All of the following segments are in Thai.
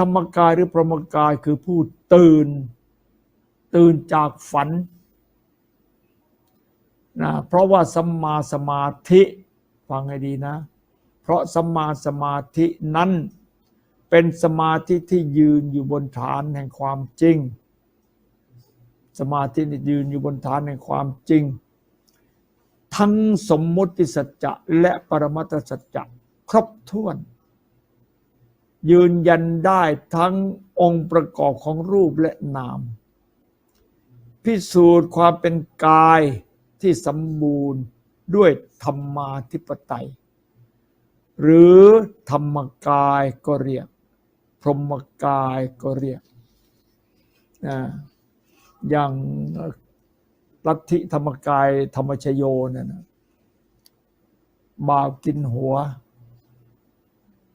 ธรรมกายหรือพรหมกายคือผู้ตื่น ตื่นจากฝันนะเพราะว่าสัมมาสมาธิฟังให้ดีนะ เพราะสัมมาสมาธินั้นเป็นสมาธิที่ยืนอยู่บนฐานแห่งความจริง สมาธิยืนอยู่บนฐานแห่งความจริง ทั้งสมมุติสัจจะและปรมัตสัจจะครบถ้วน ยืนยันได้ทั้งองค์ประกอบของรูปและนาม พิสูจน์ความเป็นกายที่สมบูรณ์ด้วยธรรมาธิปไตย หรือธรรมกายก็เรียก พรหมกายก็เรียกนะอย่างลัทธิธรรมกายธรรมชโยเนี่ยนะบาปกินหัว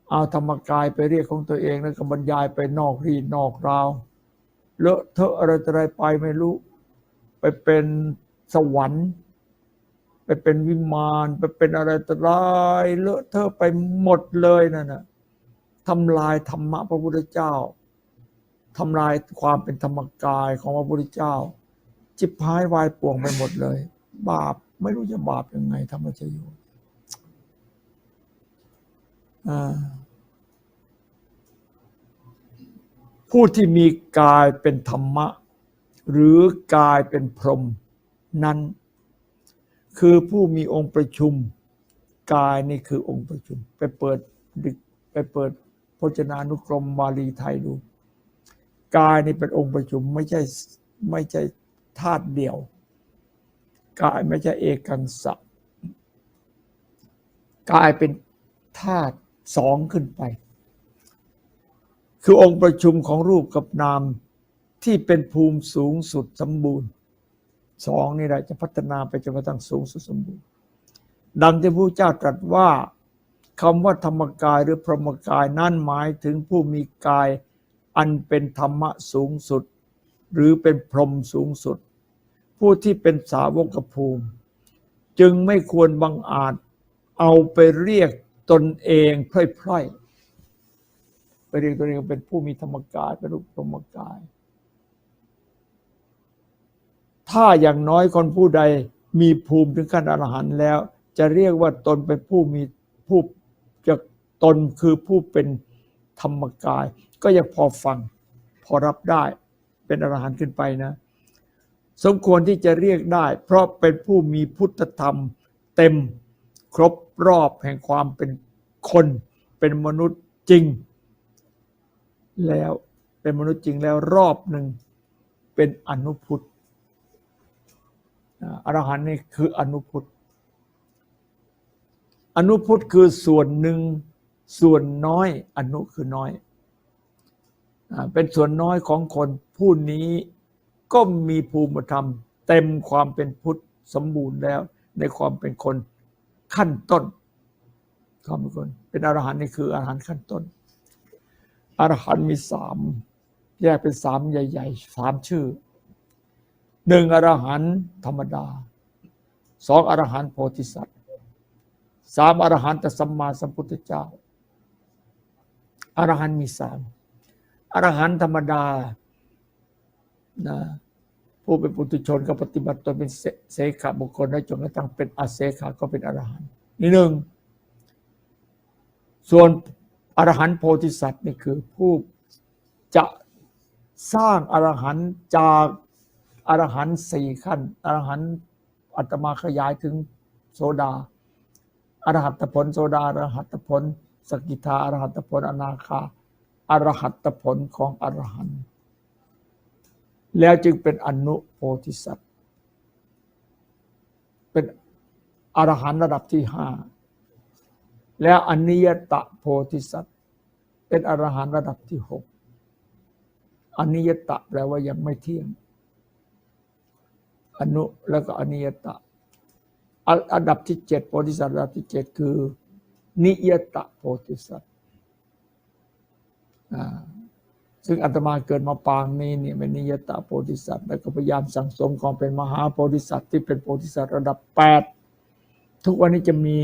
เอาธรรมกายไปเรียกของตัวเองแล้วก็บรรยายไปนอกรีนอกราวเลอะเทอะอะไรต่ออะไรไปไม่รู้ ไปเป็นสวรรค์ ไปเป็นวิมานไปเป็นอะไรต่ออะไรเลอะเทอะไปหมดเลยนั่นนะทำลายธรรมะพระพุทธเจ้าทำลายความเป็นธรรมกายของพระพุทธเจ้า จิบหายวายป่วงไปหมดเลย บาปไม่รู้จะบาปยังไงธรรมชโยอ่ ผู้ที่มีกายเป็นธรรมะ หรือกายเป็นพรหมนั้น คือผู้มีองค์ประชุม กายนี่คือองค์ประชุม ไปเปิดดึกไปเปิดพจนานุกรมบาลีไทยดู กายนี่เป็นองค์ประชุมไม่ใช่ไม่ใช่ธาตุเดียว กายไม่ใช่เอกังสะกายเป็นธาตุ สองขึ้นไป คือองค์ประชุมของรูปกับนามที่เป็นภูมิสูงสุดสมบูรณ์สองนี่แหละจะพัฒนาไปจนกระทั่งสูงสุดสมบูรณ์ ดังที่พระเจ้าตรัสว่าคำว่าธรรมกายหรือพรหมกายนั่นหมายถึงผู้มีกายอันเป็นธรรมะสูงสุด หรือเป็นพรหมสูงสุด ผู้ที่เป็นสาวกภูมิ จึงไม่ควรบังอาจเอาไปเรียก ตนเองพล่อยๆ ไปเรียกตนเองเป็นผู้มีธรรมกายเป็นรูปพรหมกาย ถ้าอย่างน้อยคนผู้ใดมีภูมิถึงขั้นอรหันต์แล้ว จะเรียกว่าตนเป็นผู้มีผู้จะตนคือผู้เป็นธรรมกาย ก็ยังพอฟังพอรับได้เป็นอรหันต์ขึ้นไปนะ สมควรที่จะเรียกได้ เพราะเป็นผู้มีพุทธธรรมเต็ม ครบรอบแห่งความเป็นคนเป็นมนุษย์จริง แล้วเป็นมนุษย์จริงแล้วรอบหนึ่งเป็นอนุพุทธอรหันต์นี่คืออนุพุทธอนุพุทธคือส่วนหนึ่งส่วนน้อยอนุคือน้อย เป็นส่วนน้อยของคนผู้นี้ก็มีภูมิธรรม เต็มความเป็นพุทธสมบูรณ์แล้วในความเป็นคน ขั้นต้นความเป็นคนเป็นอรหันต์นี่คืออรหันต์ขั้นต้น อรหันต์มีสามแยกเป็นสามใหญ่ๆสามชื่อหนึ่งอรหันต์ธรรมดาสองอรหันต์โพธิสัตว์สามอรหันตสัมมาสัมพุทธเจ้าอรหันต์มีสามอรหันต์ธรรมดานะ ผู้เป็นปุถุชนก็ปฏิบัติตนเป็นเสขะบุคคลได้จนกระทั่งเป็นอาเสขะก็เป็นอรหันต์นี่หนึ่ง ส่วนอรหันต์โพธิสัตว์นี่คือผู้จะสร้างอรหันต์จากอรหันต์สี่ขั้นอรหันต์อัตมาขยายถึงโสดาอรหัตผลโสดาอรหัตผลสกิทาอรหัตผลอนาคาอรหัตผลของอรหันต์ แล้วจึงเป็นอนุโพธิสัตว์ เป็นอรหันต์ระดับที่ห้าแล้วอนิยตะโพธิสัตว์ เป็นอรหันต์ระดับที่หกอนิยตะแปลว่ายังไม่เที่ยง อนุแล้วก็อนิยตะอันดับที่เจ็ดโพธิสัตว์ระดับที่เจ็ดคือ นิยตะโพธิสัตว์อ่า ซึ่งอาตมาเกิดมาปางนี้เนี่ยเป็นนิยตะโพธิสัตว์แล้วก็พยายามสั่งสมความเป็นมหาโพธิสัตว์ที่เป็นโพธิสัตว์ระดับแปดทุกวันนี้จะมี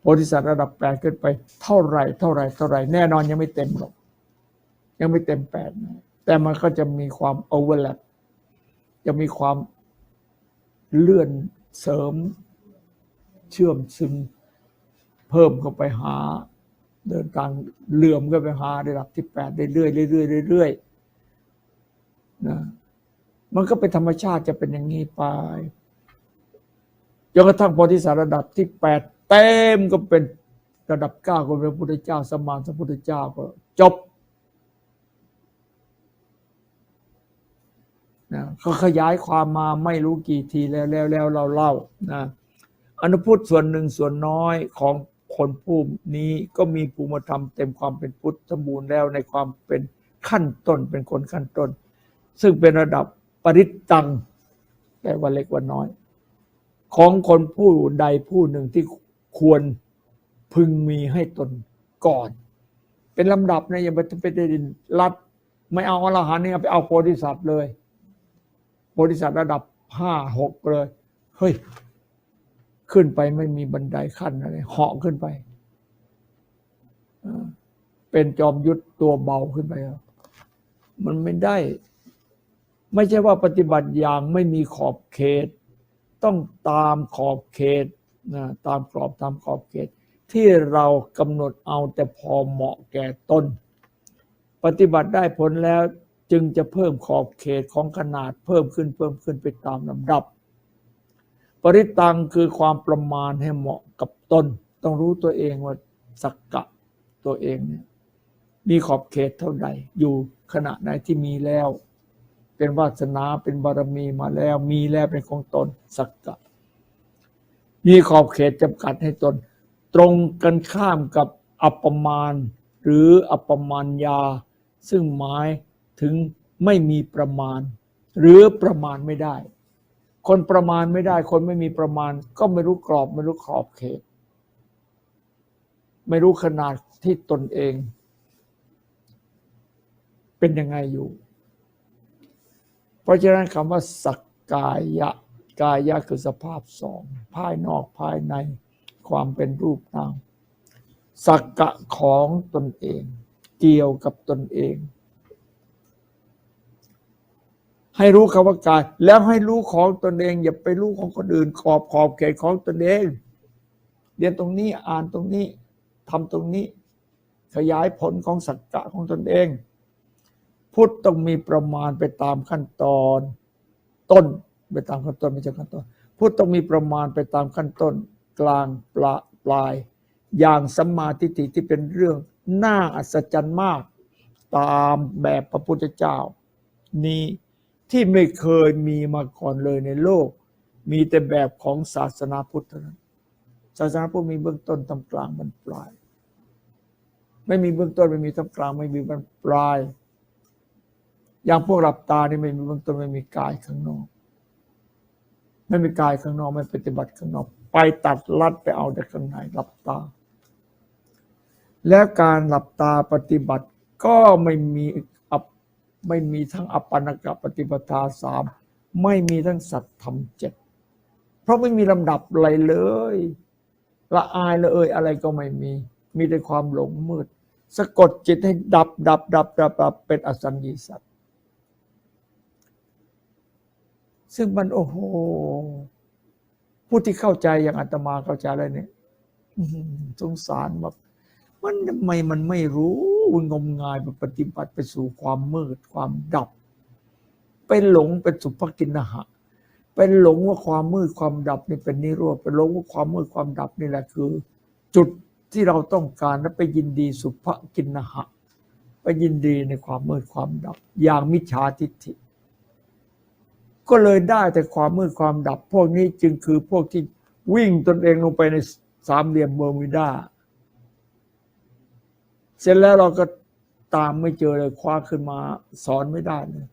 โพธิสัตว์ระดับแปดขึ้นไปเท่าไหร่เท่าไหร่เท่าไหร่แน่นอนยังไม่เต็มหรอกยังไม่เต็มแปดนะแต่มันก็จะมีความโอเวอร์แลปจะมีความเลื่อนเสริมเชื่อมซึมเพิ่มเข้าไปหา เดินทางเลื่อมก็ไปหาระดับที่แปดเรื่อยๆเรื่อยๆเรื่อยๆนะมันก็เป็นธรรมชาติจะเป็นอย่างนี้ไปจนกระทั่งพธิสัตว์ระดับที่แปดเต็มก็เป็นระดับเก้าก็เป็นพระพุทธเจ้าสมมาสัมพุทธเจ้าก็จบนะเขาขยายความมาไม่รู้กี่ทีแล้วแล้วแล้วเราเล่านะอนุพุทธส่วนหนึ่งส่วนน้อยของ คนผู้นี้ก็มีภูมิธรรมเต็มความเป็นพุทธสมบูรณ์แล้วในความเป็นขั้นต้นเป็นคนขั้นต้น ซึ่งเป็นระดับปริตตังแปลว่าเล็กว่าน้อย ของคนผู้ใดผู้หนึ่งที่ควรพึงมีให้ตนก่อน เป็นลำดับนะอย่าไปไปได้รัดไม่เอาอรหันต์นี่ไปเอาโพธิสัตว์เลยโพธิสัตว์ระดับห้าหกเลย เฮ้ย ขึ้นไปไม่มีบันไดขั้นอะไรเหาะขึ้นไปเป็นจอมยุทธตัวเบาขึ้นไปมันไม่ได้ ไม่ใช่ว่าปฏิบัติอย่างไม่มีขอบเขต ต้องตามขอบเขตนะตามกรอบตามขอบเขต ที่เรากำหนดเอาแต่พอเหมาะแก่ตนปฏิบัติได้ผลแล้วจึงจะเพิ่มขอบเขตของขนาดเพิ่มขึ้นเพิ่มขึ้นไปตามลำดับ ริตังคือความประมาณให้เหมาะกับตน ต้องรู้ตัวเองว่าสักกะตัวเองเนี่ยมีขอบเขตเท่าใด อยู่ขณะไหนที่มีแล้ว เป็นวาสนาเป็นบารมีมาแล้ว มีแล้วเป็นของตนสักกะ มีขอบเขตจำกัดให้ตน ตรงกันข้ามกับอัปมาณ หรืออัปปมาณยา ซึ่งหมายถึงไม่มีประมาณ หรือประมาณไม่ได้ คนประมาณไม่ได้ คนไม่มีประมาณ ก็ไม่รู้กรอบ ไม่รู้ขอบเขต ไม่รู้ขนาดที่ตนเอง เป็นยังไงอยู่ เพราะฉะนั้นคำว่าสักกายะกายะคือสภาพสอง ภายนอกภายในความเป็นรูปนามสักกะของตนเอง เกี่ยวกับตนเอง ให้รู้คำว่ากาย แล้วให้รู้ของตนเอง อย่าไปรู้ของคนอื่น ขอบขอบเขตของตนเอง เรียนตรงนี้อ่านตรงนี้ทำตรงนี้ ขยายผลของสัจจะของตนเอง พุทธต้องมีประมาณไปตามขั้นตอนต้นไปตามขั้นต้นไม่ใช่ขั้นตอนพุทธต้องมีประมาณไปตามขั้นต้น กลางปลาปลาย อย่างสัมมาทิฏฐิที่เป็นเรื่องน่าอัศจรรย์มาก ตามแบบพระพุทธเจ้านี้ ที่ไม่เคยมีมาก่อนเลยในโลก มีแต่แบบของศาสนาพุทธเท่านั้น ศาสนาพุทธมีเบื้องต้นตำกลางบรรปลาย ไม่มีเบื้องต้นไม่มีตำกลาง ไม่มีบรรปลาย อย่างพวกหลับตานี่ไม่มีเบื้องต้นไม่มีกายข้างนอก ไม่มีกายข้างนอกไม่ปฏิบัติข้างนอก ไปตัดลัดไปเอาแต่ข้างในหลับตา แล้วการหลับตาปฏิบัติก็ไม่มี ไม่มีทั้งอปปนกปฏิปทาสามไม่มีทั้งสัตธรรมเจ็ดเพราะไม่มีลำดับอะไรเลย ละอายเลยเอ่ยอะไรก็ไม่มี มีแต่ความหลงมืด สะกดจิตให้ดับดับดับดับดับเป็นอสัญญีสัตว์ซึ่งมันโอ้โหผู้ที่เข้าใจอย่างอาตมาเข้าใจอะไรเนี่ยสงสารแบบ มันทำไมมันไม่รู้งมงายไปปฏิบัติไปสู่ความมืดความดับ ไปหลงเป็นสุภกินนหะไปหลงว่าความมืดความดับนี่เป็นนิโรธไปหลงว่าความมืดความดับนี่แหละคือ จุดที่เราต้องการและไปยินดีสุภกินนหะไปยินดีในความมืดความดับ อย่างมิจฉาทิฏฐิ ก็เลยได้แต่ความมืดความดับ พวกนี้จึงคือพวกที่วิ่งตนเองลงไปในสามเหลี่ยมเบอร์มิวดา เสร็จแล้วเราก็ตามไม่เจอเลยคว้าขึ้นมาสอนไม่ได้เลย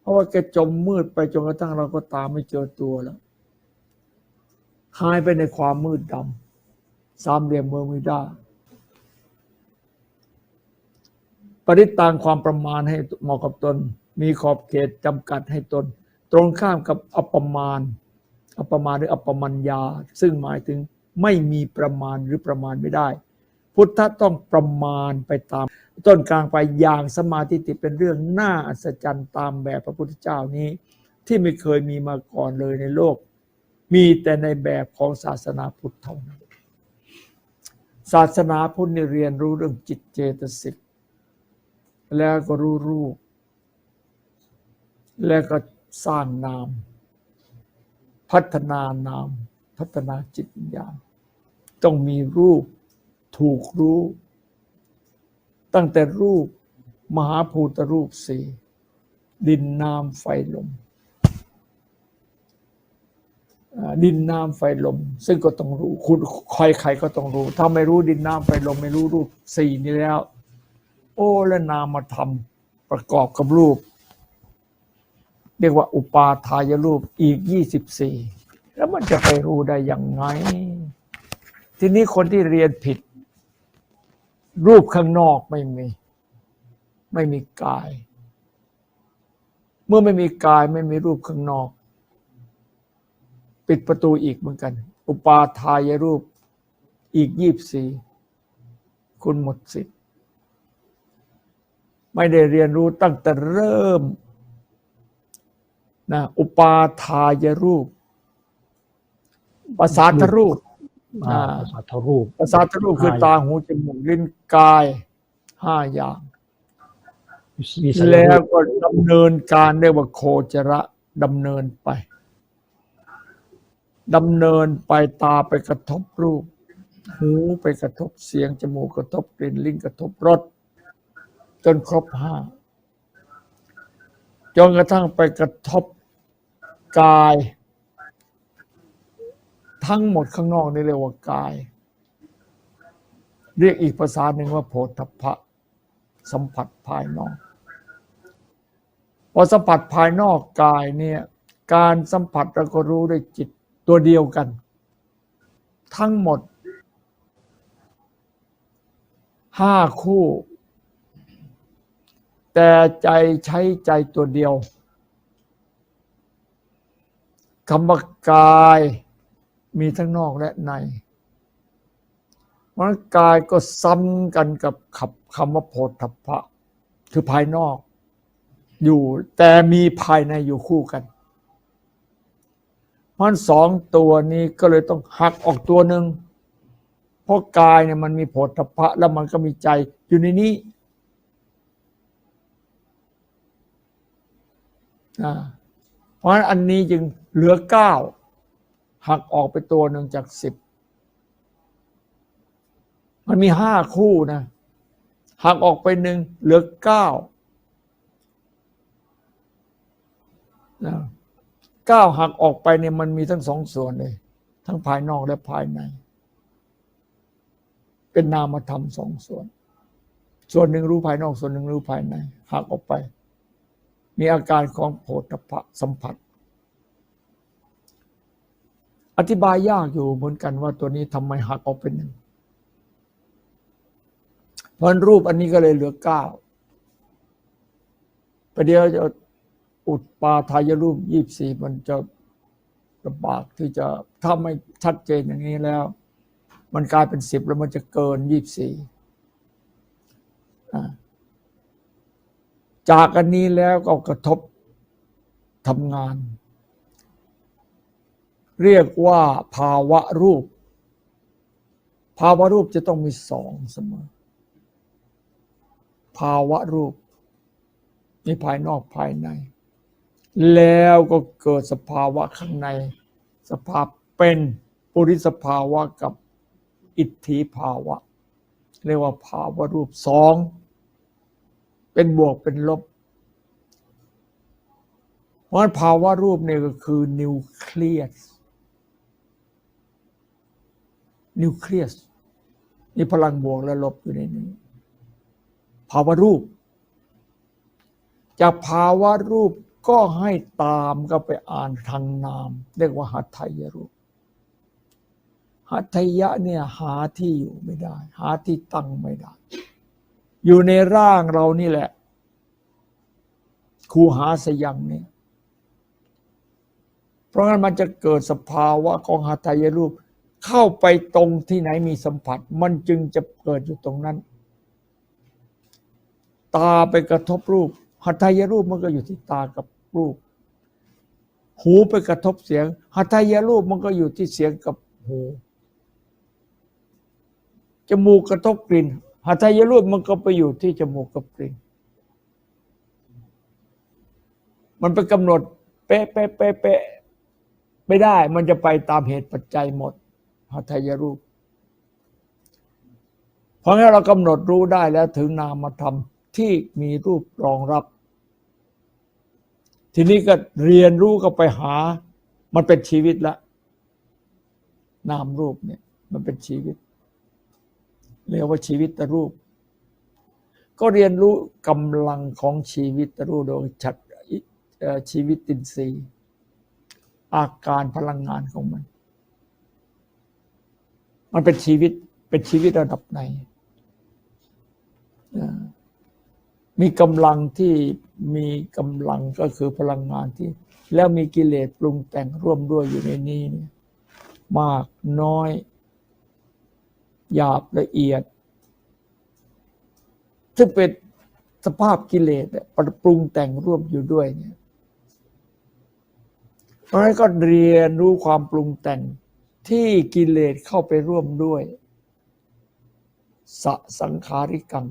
เพราะว่าแกจมมืดไปจนกระทั่งเราก็ตามไม่เจอตัวแล้วหายไปในความมืดดำสามเหลี่ยมเบอร์มิวดาปริตางความประมาณให้เหมาะกับตน มีขอบเขตจำกัดให้ตน ตรงข้ามกับอัปปมาณอัปปมาณหรืออัปปมัญญา ซึ่งหมายถึงไม่มีประมาณหรือประมาณไม่ได้ พุทธะต้องประมาณไปตาม ต้นกลางไปลายอย่างสมาธิติเป็นเรื่องน่าอัศจรรย์ตามแบบพระพุทธเจ้านี้ ที่ไม่เคยมีมาก่อนเลยในโลก มีแต่ในแบบของศาสนาพุทธเท่านั้น ศาสนาพุทธนี่เรียนรู้เรื่องจิตเจตสิกแล้วก็รู้รูป แล้วก็สร้างนาม พัฒนานาม พัฒนาจิตวิญญาณต้องมีรูป ถูกรู้ ตั้งแต่รูปมหาภูตรูปสี่ดินน้ำไฟลม ดินน้ำไฟลม ซึ่งก็ต้องรู้ คุณใครใครก็ต้องรู้ ถ้าไม่รู้ดินน้ำไฟลม ไม่รู้รูปสี่นี้แล้ว โอ้แล้วนามธรรมประกอบกับรูป เรียกว่าอุปาทายรูปอีกยี่สิบสี่แล้วมันจะไปรู้ได้อยังไง ทีนี้คนที่เรียนผิด รูปข้างนอกไม่มี ไม่มีกาย เมื่อไม่มีกายไม่มีรูปข้างนอก ปิดประตูอีกเหมือนกัน อุปาทายรูปอีกยี่บสี่คุณหมดสิทธิ์ไม่ได้เรียนรู้ตั้งแต่เริ่มนะอุปาทายรูป ประสาทรูป อ่าอ่าภาษาทรูปประสาทรูปคือตาหูจมูกลิ้นกายห้าอย่างมีสัญแล้ลัวกษณ์ก็ดำเนินการเรียกว่าโคจระดำเนินไปดำเนินไปตาไปกระทบรูป หูไปกระทบเสียงจมูกกระทบกลิ่นลิ้นกระทบรสจนครบห้าจนกระทั่งไปกระทบกาย ทั้งหมดข้างนอกนี่เรียกว่ากาย เรียกอีกภาษาหนึ่งว่าโพธพะสัมผัสภายนอกพอสัมผัสภายนอกกายเนี่ยการสัมผัสเราก็รู้ด้วยจิตตัวเดียวกัน ทั้งหมดห้าคู่ แต่ใจใช้ใจตัวเดียวคำว่ากาย มีทั้งนอกและในเพราะงั้นกายก็ซ้ำกันกับขับคำว่าโพธพะ คือภายนอก อยู่แต่มีภายในอยู่คู่กันเพราะงั้นสองตัวนี้ก็เลยต้องหักออกตัวหนึ่งเพราะกายเนี่ยมันมีโพธพะ แล้วมันก็มีใจอยู่ในนี้เพราะฉะนั้นอันนี้จึงเหลือเก้า หักออกไปตัวหนึ่งจากสิบมันมีห้าคู่นะหักออกไปหนึ่งเหลือเก้าเก้าหักออกไปเนี่ยมันมีทั้งสองส่วนเลย ทั้งภายนอกและภายใน เป็นนามธรรมสองส่วน ส่วนหนึ่งรู้ภายนอกส่วนหนึ่งรู้ภายในหักออกไป มีอาการของโผฏฐะสัมผัส อธิบายยากอยู่เหมือนกันว่าตัวนี้ทำไมหักออกเป็นหนึ่งเพราะรูปอันนี้ก็เลยเหลือเก้าประเดี๋ยวจะอุดปาทายรูปยี่สี่มันจะลำบากที่จะถ้าไม่ชัดเจนอย่างนี้แล้ว มันกลายเป็นสิบแล้วมันจะเกินยี่สี่จากอันนี้แล้วก็กระทบทำงาน เรียกว่าภาวะรูป ภาวะรูปจะต้องมีสองเสมอ ภาวะรูปมีภายนอกภายใน แล้วก็เกิดสภาวะข้างใน สภาพเป็นปุริสภาวะกับอิทธิภาวะ เรียกว่าภาวะรูปสอง เป็นบวกเป็นลบเพราะฉะนั้นภาวะรูปเนี่ยก็คือนิวเคลียส นิวเคลียสนี่พลังบวกและลบอยู่ในนี้ ภาวะรูป จากภาวะรูปก็ให้ตามก็ไปอ่านทางนาม เรียกว่าหัตถยรูป หัตถยะเนี่ยหาที่อยู่ไม่ได้ หาที่ตั้งไม่ได้ อยู่ในร่างเรานี่แหละคูหาสยังเนี่ย เพราะงั้นมันจะเกิดสภาวะของหัตถยรูป เข้าไปตรงที่ไหนมีสัมผัส มันจึงจะเกิดอยู่ตรงนั้น ตาไปกระทบรูปหัตถยรูปมันก็อยู่ที่ตากับรูป หูไปกระทบเสียงหัตถยรูปมันก็อยู่ที่เสียงกับหูจมูกกระทบกลิ่นหัตถยรูปมันก็ไปอยู่ที่จมูกกับกลิ่น มันไปกำหนดเป๊ะเป๊ะเป๊ะเป๊ะไม่ได้ มันจะไปตามเหตุปัจจัยหมด หัตถยรูป เพราะงั้นเรากำหนดรู้ได้แล้วถึงนามธรรมที่มีรูปรองรับ ทีนี้ก็เรียนรู้ก็ไปหา มันเป็นชีวิตละนามรูปเนี่ย มันเป็นชีวิต เรียกว่าชีวิตรูป ก็เรียนรู้กำลังของชีวิตรูปโดยชัดชีวิตตินทรีย์อาการพลังงานของมัน มันเป็นชีวิตเป็นชีวิตระดับไหน มีกำลังที่มีกำลังก็คือพลังงานที่ แล้วมีกิเลสปรุงแต่งร่วมด้วยอยู่ในนี้เนี่ยมากน้อย หยาบละเอียด ซึ่งเป็นสภาพกิเลสปรุงแต่งร่วมอยู่ด้วยเนี่ยเพราะฉะนั้นก็เรียนรู้ความปรุงแต่ง ที่กิเลสเข้าไปร่วมด้วย สสังขาริกัง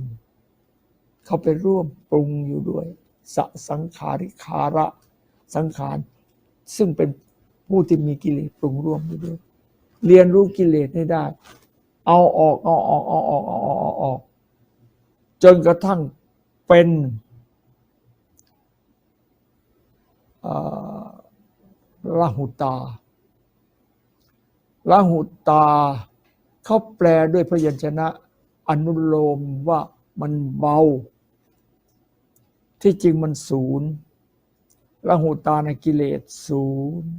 เข้าไปร่วมปรุงอยู่ด้วย สสังขาริคาระสังขาร ซึ่งเป็นผู้ที่มีกิเลสปรุงร่วมอยู่ด้วย เรียนรู้กิเลสให้ได้ เอาออกเอาออกเอาออกเอาออกเอาออก จนกระทั่งเป็นละหุตา ละหุตา เขาแปลด้วยพยัญชนะ อนุโลมว่ามันเบา ที่จริงมันศูนย์ละหุตาในกิเลสศูนย์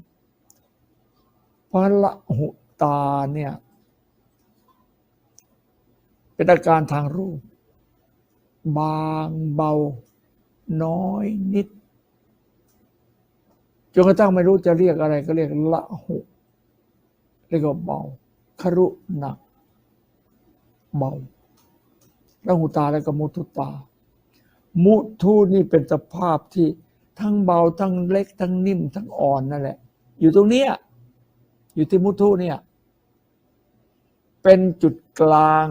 เพราะละหุตาเนี่ย เป็นอาการทางรูป บางเบา น้อยนิดจนกระทั่งไม่รู้จะเรียกอะไรก็เรียกละหุ เรียกว่าเบาคารุหนัก เบาละหุตาแล้วก็มุทุตา มุทุนี่เป็นสภาพที่ทั้งเบาทั้งเล็ก ทั้งนิ่ม ทั้งอ่อนนั่นแหละ อยู่ตรงเนี้ยอยู่ที่มุทุเนี่ย เป็นจุดกลาง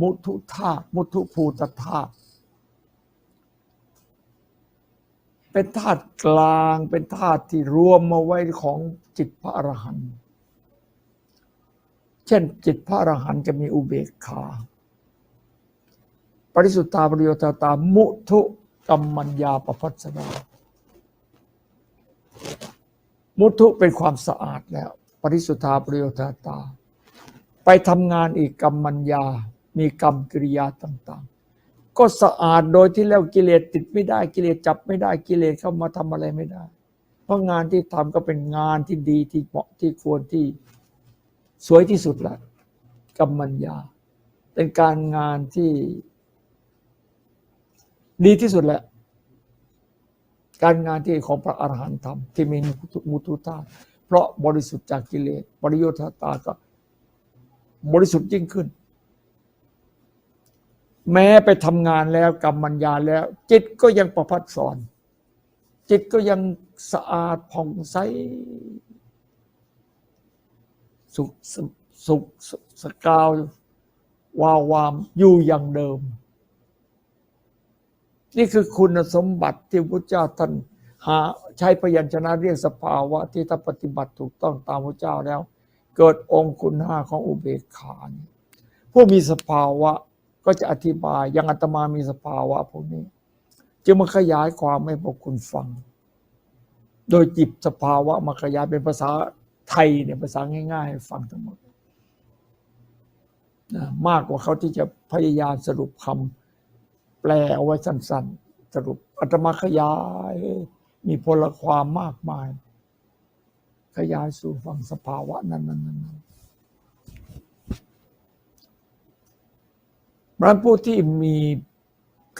มุทุธาตุมุทุภูตธาตุเป็นธาตุกลางเป็นธาตุที่รวมมาไว้ของจิตพระอรหันต์ เช่น จิตพระอรหันต์จะมีอุเบกขา ปริสุทธาปริโยธาตามุทุกัมมัญญาปพัสสนามุทุเป็นความสะอาดแล้ว ปริสุทธาปริโยธาตา ไปทำงานอีกกรรมมัญญา มีกรรมกิริยาต่าง ๆ ก็สะอาดโดยที่แล้วกิเลสติดไม่ได้กิเลสจับไม่ได้กิเลสเข้ามาทำอะไรไม่ได้ เพราะงานที่ทำก็เป็นงานที่ดีที่เหมาะที่ควรที่ สวยที่สุดละกรรมมัญญา เป็นการงานที่ ดีที่สุดแหละ การงานที่ของพระอรหันต์ทำที่มีมุทุตาเพราะบริสุทธิ์จากกิเลสปริโยธาตาก็ บริสุทธิ์ยิ่งขึ้น แม้ไปทำงานแล้วกรรมมัญญาแล้ว จิตก็ยังประพัดสอน จิตก็ยังสะอาดผ่องใส สุขสุขสสกาววาวามอยู่อย่างเดิม นี่คือคุณสมบัติที่พระเจ้าท่านหาใช้พยัญชนะเรียกสภาวะ ที่ถ้าปฏิบัติถูกต้องตามพระเจ้าแล้ว เกิดองค์คุณห้าของอุเบกขานผู้มีสภาวะก็จะอธิบายย่างอาตมามีสภาวะพวกนี้ จึงมาขยายความให้พวกคุณฟัง โดยจิบสภาวะมาขยายเป็นภาษา ไทยเนี่ยภาษาง่ายๆให้ฟังทั้งหมดนะมากกว่าเขาที่จะพยายามสรุปคำแปลเอาไว้สั้นๆ สรุปอาตมาขยาย มีพลความมากมาย ขยายสู่ฟังสภาวะนั้นนั้นนั้นนั้นผู้ที่มี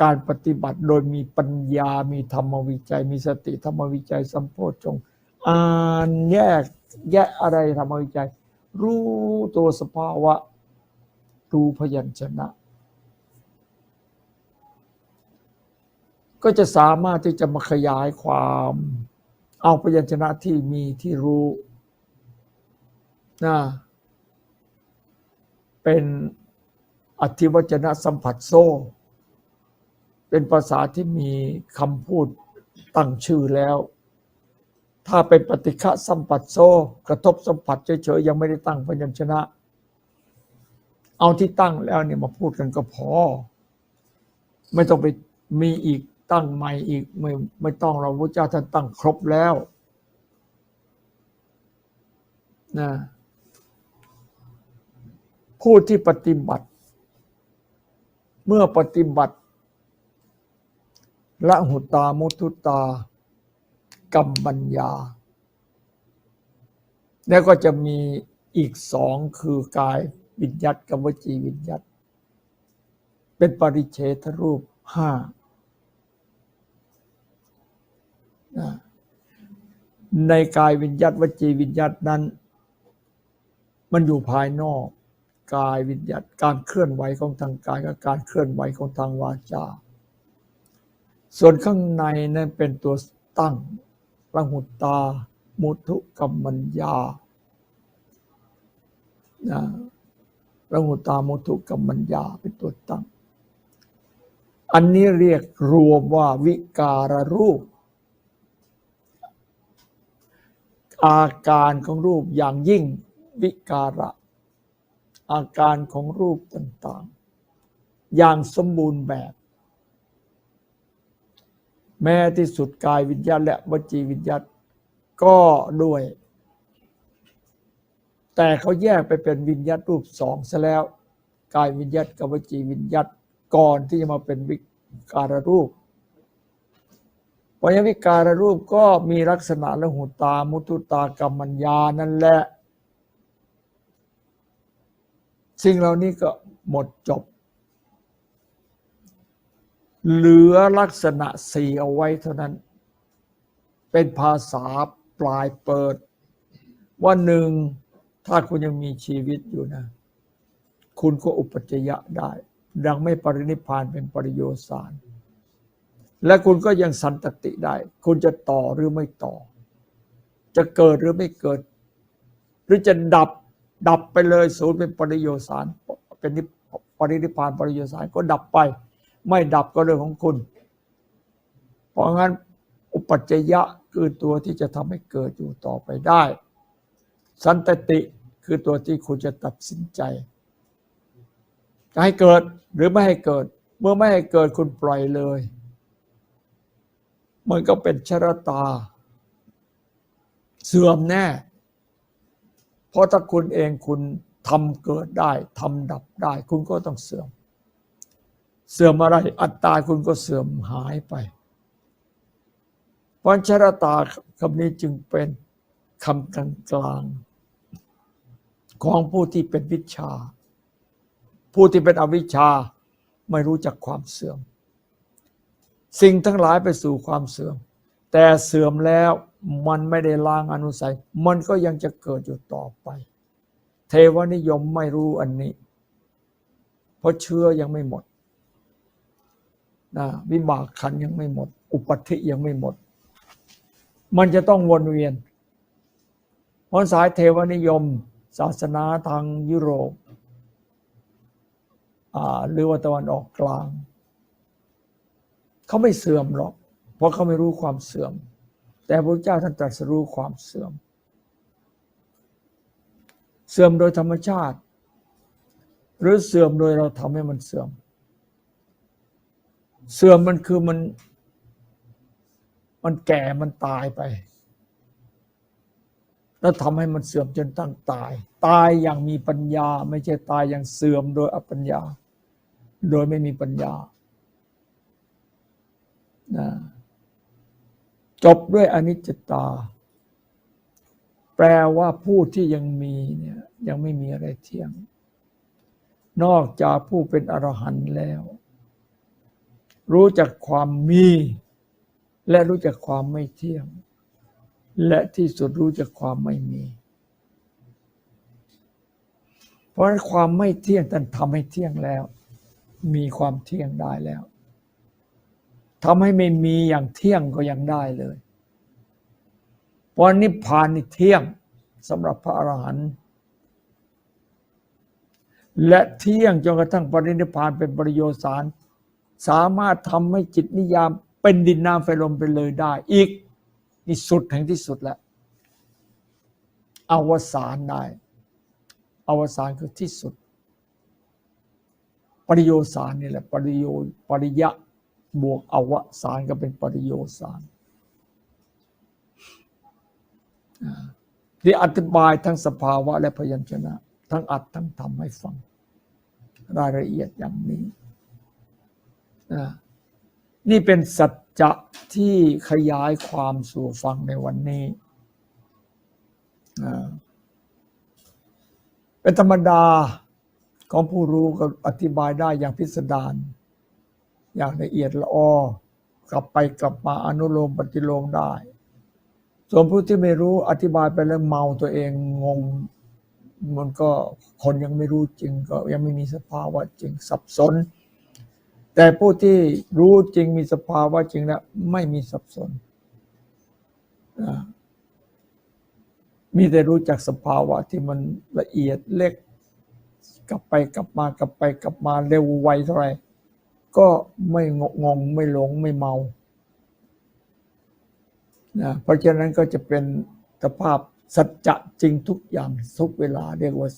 การปฏิบัติโดยมีปัญญา มีธรรมวิจัย มีสติธรรมวิจัยสัมโพชฌงค์อ่านแยก แยกอะไรธรรมวิจัยรู้ตัวสภาวะ รู้พยัญชนะ ก็จะสามารถที่จะมาขยายความเอาพยัญชนะที่มีที่รู้นะเป็นอธิวจนะสัมผัสโซเป็นภาษาที่มีคำพูดตั้งชื่อแล้ว ถ้าเป็นปฏิฆะสัมผัสโซ กระทบสัมผัสเฉยๆยังไม่ได้ตั้งพยัญชนะ เอาที่ตั้งแล้วเนี่ยมาพูดกันก็พอ ไม่ต้องไปมีอีกตั้งใหม่อีกไม่ไม่ต้องเราพระเจ้าท่านตั้งครบแล้วนะผู้ที่ปฏิบัติ เมื่อปฏิบัติละหุตามุทุตา กรรมบัญญา แล้วก็จะมีอีกสองคือกายวิญญัตกับวจีวิญญัตเป็นปริเฉทรูปห้าในกายวิญญัตวจีวิญญัตนั้น มันอยู่ภายนอกกายวิญญัตการเคลื่อนไหวของทางกายกับการเคลื่อนไหวของทางวาจา ส่วนข้างในนั้นเป็นตัวตั้ง ระหุตา มุทุกรรมัญญานะระหุตามุทุกรรมัญญาเป็นตัวตั้ง อันนี้เรียกรวมว่าวิการรูป อาการของรูปอย่างยิ่งวิการะ อาการของรูปต่างๆ อย่างสมบูรณ์แบบ แม้ที่สุดกายวิญญาณและวจีวิญญาณก็ด้วย แต่เขาแยกไปเป็นวิญญาณรูปสองซะแล้ว กายวิญญาณกับวจีวิญญาณก่อนที่จะมาเป็นวิการรูปเพราะฉะนั้นวิการรูปก็มีลักษณะละหุตา มุทุตากรรมัญญานั่นแหละ สิ่งเหล่านี้ก็หมดจบ เหลือลักษณะสี่เอาไว้เท่านั้น เป็นภาษาปลายเปิด ว่าหนึ่งถ้าคุณยังมีชีวิตอยู่นะ คุณก็อุปจยะได้ ดังไม่ปรินิพานเป็นปริโยสาร และคุณก็ยังสันตติได้ คุณจะต่อหรือไม่ต่อ จะเกิดหรือไม่เกิด หรือจะดับดับไปเลยศูนย์เป็นปริโยสารเป็นนิปรินิพพานปริโยสารก็ดับไป ไม่ดับก็เรื่องของคุณ เพราะงั้นอุปัจจยะคือตัวที่จะทำให้เกิดอยู่ต่อไปได้ สันตติคือตัวที่คุณจะตัดสินใจ จะให้เกิดหรือไม่ให้เกิด เมื่อไม่ให้เกิดคุณปล่อยเลย มันก็เป็นชรตา เสื่อมแน่ เพราะถ้าคุณเองคุณทำเกิดได้ทำดับได้ คุณก็ต้องเสื่อม เสื่อมอะไร อัตตาคุณก็เสื่อมหายไปเพราะชรตาคำนี้จึงเป็นคำกลางกลางของผู้ที่เป็นวิชา ผู้ที่เป็นอวิชชาไม่รู้จักความเสื่อม สิ่งทั้งหลายไปสู่ความเสื่อม แต่เสื่อมแล้วมันไม่ได้ล้างอนุสัย มันก็ยังจะเกิดอยู่ต่อไป เทวนิยมไม่รู้อันนี้ เพราะเชื้อยังไม่หมด นะวิบากขันยังไม่หมด อุปธิยังไม่หมด มันจะต้องวนเวียน เพราะสายเทวนิยม ศาสนาทางยุโรปอ่าหรือว่าตะวันออกกลาง เขาไม่เสื่อมหรอก เพราะเขาไม่รู้ความเสื่อม แต่พระเจ้าท่านตรัสรู้ความเสื่อม เสื่อมโดยธรรมชาติ หรือเสื่อมโดยเราทำให้มันเสื่อม เสื่อมมันคือมัน มันแก่มันตายไป แล้วทำให้มันเสื่อมจนตั้งตาย ตายอย่างมีปัญญา ไม่ใช่ตายอย่างเสื่อมโดยอปัญญา โดยไม่มีปัญญานะจบด้วยอนิจจตา แปลว่าผู้ที่ยังมีเนี่ยยังไม่มีอะไรเที่ยง นอกจากผู้เป็นอรหันต์แล้ว รู้จักความมี และรู้จักความไม่เที่ยง และที่สุดรู้จักความไม่มี เพราะฉะนั้นความไม่เที่ยงท่านทำให้เที่ยงแล้ว มีความเที่ยงได้แล้วทำให้ไม่มีอย่างเที่ยงก็ยังได้เลยเพราะนิพพานนี่เที่ยงสำหรับพระอรหันต์และเที่ยงจนกระทั่งปรินิพพานเป็นปริโยสาร สามารถทำให้จิตนิยามเป็นดินน้ำไฟลมไปเลยได้ อีกนี่สุดแห่งที่สุดแล้วอวสานได้อวสานคือที่สุด ปริโยสารนี่แหละ ปริโยปริยะบวกอวสานก็เป็นปริโยสารที่อธิบายทั้งสภาวะและพยัญชนะ ทั้งอัดทั้งทำให้ฟัง รายละเอียดอย่างนี้ นี่เป็นสัจจะที่ขยายความสู่ฟังในวันนี้เป็นธรรมดาของผู้รู้ก็อธิบายได้อย่างพิสดารอย่างละเอียดละออกลับไปกลับมาอนุโลมปฏิโลมได้ ส่วนผู้ที่ไม่รู้อธิบายไปแล้วเมาตัวเองงงมันก็คนยังไม่รู้จริงก็ยังไม่มีสภาวะจริงสับสน แต่ผู้ที่รู้จริงมีสภาวะจริงแล้วไม่มีสับสน มีแต่รู้จักสภาวะที่มันละเอียดเล็ก กลับไปกลับมากลับไปกลับมาเร็วไวเท่าไรก็ไม่งงงไม่หลงไม่เมานะเพราะฉะนั้นก็จะเป็นสภาพสัจจะจริงทุกอย่างทุกเวลาเรียกว่า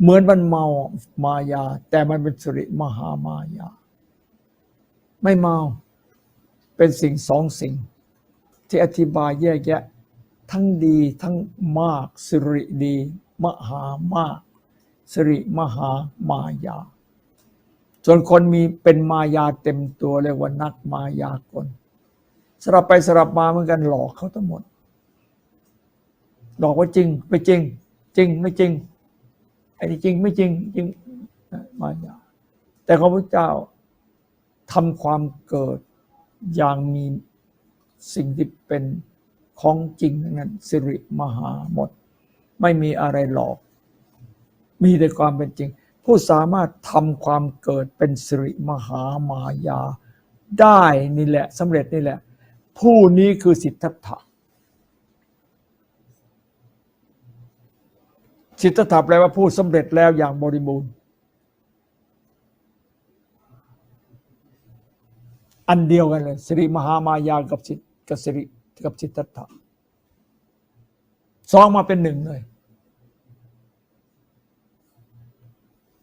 เหมือนมันเมามายา แต่มันเป็นสุริมหามายา ไม่เมา เป็นสิ่งสองสิ่ง ที่อธิบายแยกแยะ ทั้งดีทั้งมากสิริดี มหามากสิริมหามายา ส่วนคนมีเป็นมายาเต็มตัวเรียกว่านักมายากลสลับไปสลับมาเหมือนกันหลอกเขาทั้งหมด หลอกว่าจริง ไม่จริง จริงไม่จริง อ้นี่จริงไม่จริงจริงมายาแต่พระพุทธเจ้าทำความเกิดอย่างมีสิ่งที่เป็นของจริงทั้งนั้นสิริมหาหมด ไม่มีอะไรหลอก มีแต่ความเป็นจริง ผู้สามารถทำความเกิดเป็นสิริมหามายา ได้นี่แหละสำเร็จนี่แหละ ผู้นี้คือสิทธัตถะ สิทธัตถะแปลว่าผู้สำเร็จแล้วอย่างบริบูรณ์ อันเดียวกันเลยสิริมหามายากับสิทกับสิริกับสิทธัตถะสองมาเป็นหนึ่งเลย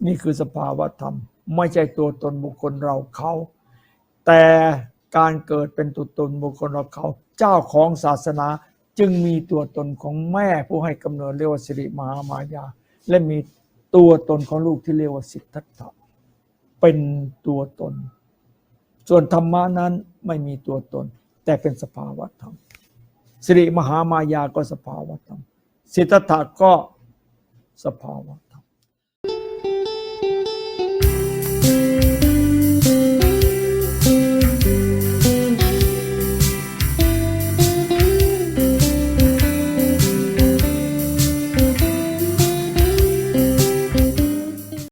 นี่คือสภาวะธรรม ไม่ใช่ตัวตนบุคคลเราเขา แต่การเกิดเป็นตัวตนบุคคลเราเขา เจ้าของศาสนา จึงมีตัวตนของแม่ผู้ให้กำเนิดเรียกว่าสิริมหามายา และมีตัวตนของลูกที่เรียกว่าสิทธัตถะเป็นตัวตน ส่วนธรรมะนั้นไม่มีตัวตน แต่เป็นสภาวะธรรมสิริมหามายาก็สภาวะธรรมสิทธัตถะก็สภาวะ